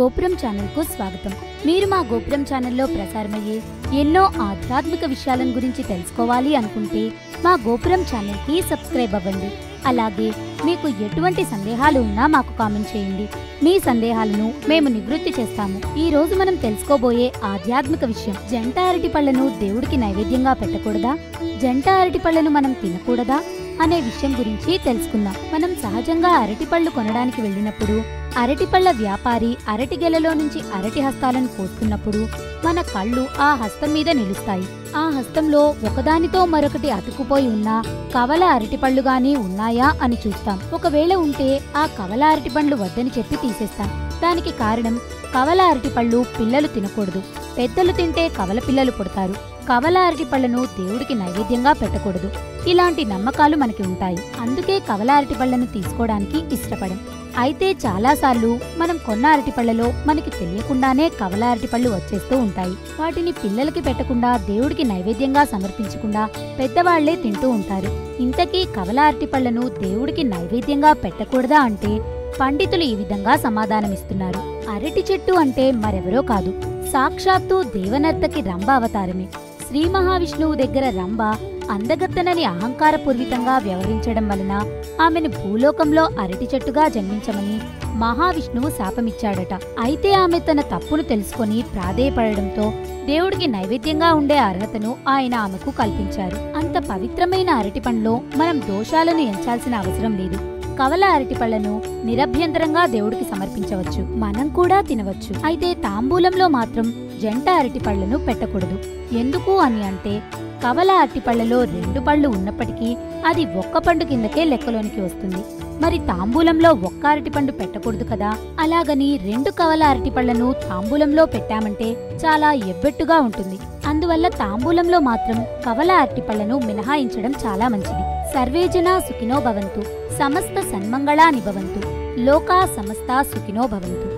గోపురం ఛానల్కు స్వాగతం. మీరు మా గోపురం ఛానల్లో ప్రసారమయ్యే ఎన్నో ఆధ్యాత్మిక విషయాలను గురించి తెలుసుకోవాలి అనుకుంటే మా గోపురం ఛానల్కి సబ్స్క్రైబ్ అవ్వండి. అలాగే మీకు ఎటువంటి సందేహాలు ఉన్నా మాకు కామెంట్ చేయండి. మీ సందేహాలను మేము నివృత్తి చేస్తాము. ఈ రోజు మనం తెలుసుకోబోయే ఆధ్యాత్మిక విషయం. జంట అరటి పళ్ళను దేవుడికి నైవేద్యంగా పెట్టకూడదా? జంట అరటి పళ్ళను మనం తినకూడదా? అనే విషయం గురించి తెలుసుకుందాం. మనం సహజంగా అరటిపళ్ళు కొనడానికి వెళ్ళినప్పుడు అరటిపళ్ళ వ్యాపారి అరటి గెలలో నుంచి అరటి హస్తాలను కోస్తున్నప్పుడు మన కళ్ళు ఆ హస్తం మీద నిలుస్తాయి. ఆ హస్తంలో ఒకదానితో మరొకటి అతుకుపోయి ఉన్న కవల అరటిపళ్ళు గాని ఉన్నాయా అని చూస్తాం. ఒకవేళ ఉంటే ఆ కవల అరటిపండ్లు వద్దని చెప్పి తీసేస్తాం. దానికి కారణం కవల అరటిపళ్ళు పిల్లలు తినకూడదు. పెద్దలు తింటే కవల పిల్లలు పుడతారు. కవల అరటిపళ్ళను దేవుడికి నైవేద్యంగా పెట్టకూడదు. ఇలాంటి నమ్మకాలు మనకి ఉంటాయి. అందుకే కవల అరటిపళ్ళను తీసుకోవడానికి ఇష్టపడం. అయితే చాలాసార్లు మనం కొన్న అరటిపళ్ళలో మనకి తెలియకుండానే కవల అరటిపళ్ళు వచ్చేస్తూ ఉంటాయి. వాటిని పిల్లలకి పెట్టకుండా దేవుడికి నైవేద్యంగా సమర్పించకుండా పెద్దవాళ్ళే తింటూ ఉంటారు. ఇంతకీ కవల అరటిపళ్ళను దేవుడికి నైవేద్యంగా పెట్టకూడదా అంటే పండితులు ఈ విధంగా సమాధానమిస్తున్నారు. అరటి చెట్టు అంటే మరెవరో కాదు. సాక్షాత్తు దేవనర్తకి రంభ అవతారమే. శ్రీ మహావిష్ణువు దగ్గర రంభ అందగత్తనని అహంకారపూర్వితంగా వ్యవహరించడం వలన ఆమెను భూలోకంలో అరటి చెట్టుగా జన్మించమని మహావిష్ణువు శాపమిచ్చాడట. అయితే ఆమె తన తప్పును తెలుసుకొని ప్రాధేయపడడంతో దేవుడికి నైవేద్యంగా ఉండే అర్హతను ఆయన ఆమెకు కల్పించారు. అంత పవిత్రమైన అరటి పండ్లో మనం దోషాలను ఎంచాల్సిన అవసరం లేదు. కవల అరటిపళ్ళను నిరభ్యంతరంగా దేవుడికి సమర్పించవచ్చు. మనం కూడా తినవచ్చు. అయితే తాంబూలంలో మాత్రం జంట అరటిపళ్ళను పెట్టకూడదు. ఎందుకు అని అంటే కవల అరటిపళ్ళలో రెండు పళ్ళు ఉన్నప్పటికీ అది ఒక్క పండు కిందకే లెక్కలోనికి వస్తుంది. మరి తాంబూలంలో ఒక్క అరటిపండు పెట్టకూడదు కదా? అలాగని రెండు కవల అరటిపళ్ళను తాంబూలంలో పెట్టామంటే చాలా ఎబ్బెట్టుగా ఉంటుంది. అందువల్ల తాంబూలంలో మాత్రం కవల అరటిపళ్ళను మినహాయించడం చాలా మంచిది. సర్వేజన సుఖినో భవంతు సమస్త సన్మంగళాని భవంతు లోకా సమస్త సుఖినో భవంతు.